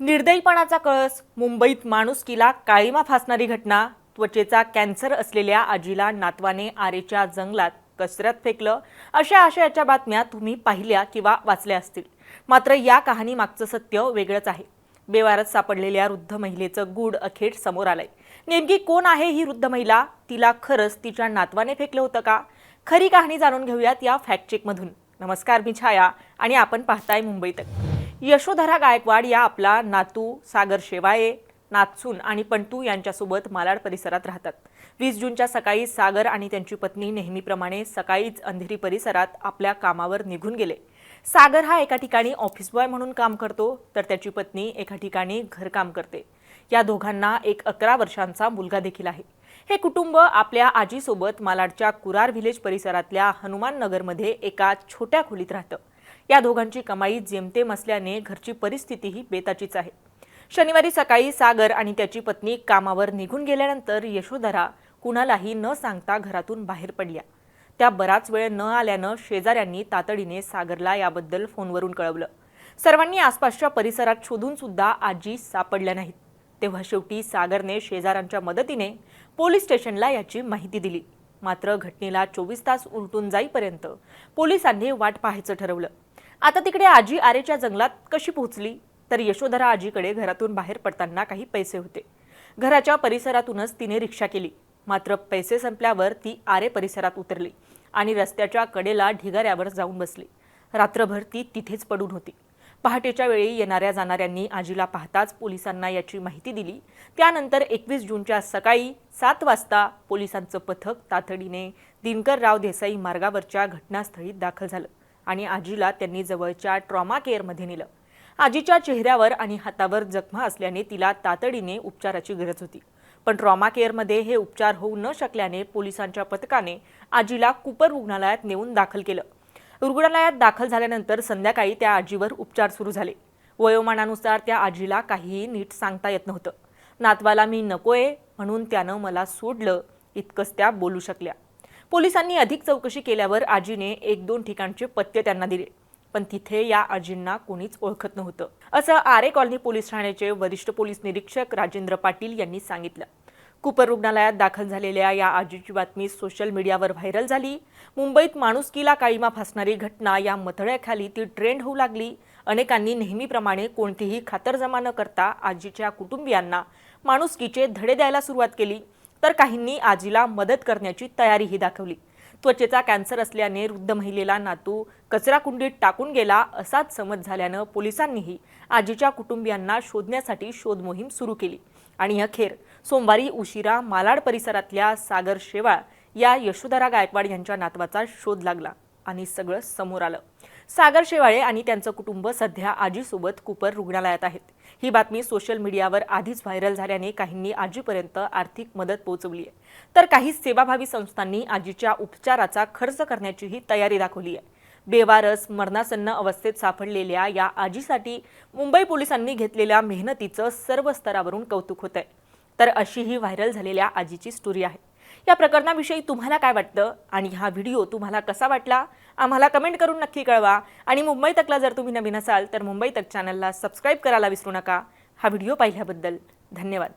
निर्दयीपणाचा कळस मुंबईत माणुसकीला काळीमा फासणारी घटना त्वचेचा कॅन्सर असलेल्या आजीला नातवाने आरेच्या जंगलात कचऱ्यात फेकलं अशा आशयाच्या बातम्या तुम्ही पाहिल्या किंवा वाचल्या असतील. मात्र या कहाणी मागचं सत्य वेगळंच आहे. बेवारत सापडलेल्या वृद्ध महिलेचं गूढ अखेर समोर आलंय. नेमकी कोण आहे ही वृद्ध महिला? तिला खरंच तिच्या नातवाने फेकलं होतं का? खरी कहाणी जाणून घेऊयात या फॅक्ट चेकमधून. नमस्कार मी छाया आणि आपण पाहताय मुंबईत यशोधरा गायकवाड या आपला नातू सागर शेवाळे नाथसून आणि पंटू यांच्यासोबत मालाड परिसरात राहतात. वीस जूनच्या सकाळी सागर आणि त्यांची पत्नी नेहमीप्रमाणे सकाळीच अंधेरी परिसरात आपल्या कामावर निघून गेले. सागर हा एका ठिकाणी ऑफिस बॉय म्हणून काम करतो तर त्याची पत्नी एका ठिकाणी घरकाम करते. या दोघांना एक अकरा वर्षांचा मुलगा देखील आहे. हे कुटुंब आपल्या आजीसोबत मालाडच्या कुरार व्हिलेज परिसरातल्या हनुमान नगरमध्ये एका छोट्या खोलीत राहतं. या दोघांची कमाई जेमतेम असल्याने घरची परिस्थितीही बेताचीच आहे. शनिवारी सकाळी सागर आणि त्याची पत्नी कामावर निघून गेल्यानंतर यशोधरा कुणालाही न सांगता घरातून बाहेर पडल्या. त्या बराच वेळ न आल्यानं शेजाऱ्यांनी तातडीने सागरला याबद्दल फोनवरून कळवलं. सर्वांनी आसपासच्या परिसरात शोधून सुद्धा आजी सापडल्या नाहीत. तेव्हा शेवटी सागरने शेजाऱ्यांच्या मदतीने पोलीस स्टेशनला याची माहिती दिली. मात्र घटनेला चोवीस तास उलटून जाईपर्यंत पोलिसांनी वाट पाहायचं ठरवलं. आता तिकडे आजी आरेच्या जंगलात कशी पोहोचली? तर यशोधरा आजीकडे घरातून बाहेर पडताना काही पैसे होते. घराच्या परिसरातूनच तिने रिक्षा केली. मात्र पैसे संपल्यावर ती आरे परिसरात उतरली आणि रस्त्याच्या कडेला ढिगाऱ्यावर जाऊन बसली. रात्रभर ती तिथेच पडून होती. पहाटेच्या वेळी येणाऱ्या जाणाऱ्यांनी आजीला पाहताच पोलिसांना याची माहिती दिली. त्यानंतर एकवीस जूनच्या सकाळी सात वाजता पोलिसांचं पथक तातडीने दिनकरराव देसाई मार्गावरच्या घटनास्थळी दाखल झालं. आणि आजीला त्यांनी जवळच्या ट्रॉमा केअरमध्ये नेलं. आजीच्या चेहऱ्यावर आणि हातावर जखमा असल्याने तिला तातडीने उपचाराची गरज होती. पण ट्रॉमा केअरमध्ये हे उपचार होऊ न शकल्याने पोलिसांच्या पथकाने आजीला कुपर रुग्णालयात नेऊन दाखल केलं. रुग्णालयात दाखल झाल्यानंतर संध्याकाळी त्या आजीवर उपचार सुरू झाले. वयोमानानुसार त्या आजीला काहीही नीट सांगता येत नव्हतं. नातवाला मी नकोय म्हणून त्यानं मला सोडलं इतकंच त्या बोलू शकल्या. पोलिसांनी अधिक चौकशी केल्यावर आजीने एक दोन ठिकाणचे पत्ते त्यांना दिले. पण तिथे या आजींना कोणीच ओळखत नव्हतं. असं आरे कॉलनी पोलीस ठाण्याचे वरिष्ठ पोलीस निरीक्षक राजेंद्र पाटील यांनी सांगितलं. कुपर रुग्णालयात दाखल झालेल्या या आजीची बातमी सोशल मीडियावर व्हायरल झाली. मुंबईत माणुसकीला काळीमा फासणारी घटना या मथळ्याखाली ती ट्रेंड होऊ लागली. अनेकांनी नेहमीप्रमाणे कोणतीही खातरजमा न करता आजीच्या कुटुंबियांना माणुसकीचे धडे द्यायला सुरुवात केली. तर काहींनी आजीला मदत करण्याची तयारीही दाखवली. त्वचेचा कॅन्सर असल्याने वृद्ध महिलेला नातू कचरा कुंडीत टाकून गेला असाच समज झाल्यानं पोलिसांनीही आजीच्या कुटुंबियांना शोधण्यासाठी शोध मोहीम सुरू केली. आणि अखेर सोमवारी उशिरा मालाड परिसरातल्या सागर शेवाळ या यशोधरा गायकवाड यांच्या नातवाचा शोध लागला आणि सगळं समोर आलं. सागर शेवाळे आणि त्यांचं कुटुंब सध्या आजीसोबत कुपर रुग्णालयात आहेत. ही बातमी सोशल मीडियावर आधीच व्हायरल झाल्याने काहींनी आजीपर्यंत आर्थिक मदत पोहोचवली आहे. तर काही सेवाभावी संस्थांनी आजीच्या उपचाराचा खर्च करण्याचीही तयारी दाखवली आहे. बेवारस मरणासन्न अवस्थेत सापडलेल्या या आजीसाठी मुंबई पोलिसांनी घेतलेल्या मेहनतीचं सर्व स्तरावरून कौतुक होत आहे तर अशी ही व्हायरल झालेल्या आजीची स्टोरी आहे. या प्रकरणाविषयी तुम्हाला काय वाटतं आणि हा व्हिडिओ तुम्हाला कसा वाटला? आम्हाला कमेंट करून नक्की कळवा. आणि मुंबई तकला जर तुम्ही नवीन असाल तर मुंबई तक चॅनलला सबस्क्राईब करायला विसरू नका. हा व्हिडिओ पाहिल्याबद्दल धन्यवाद.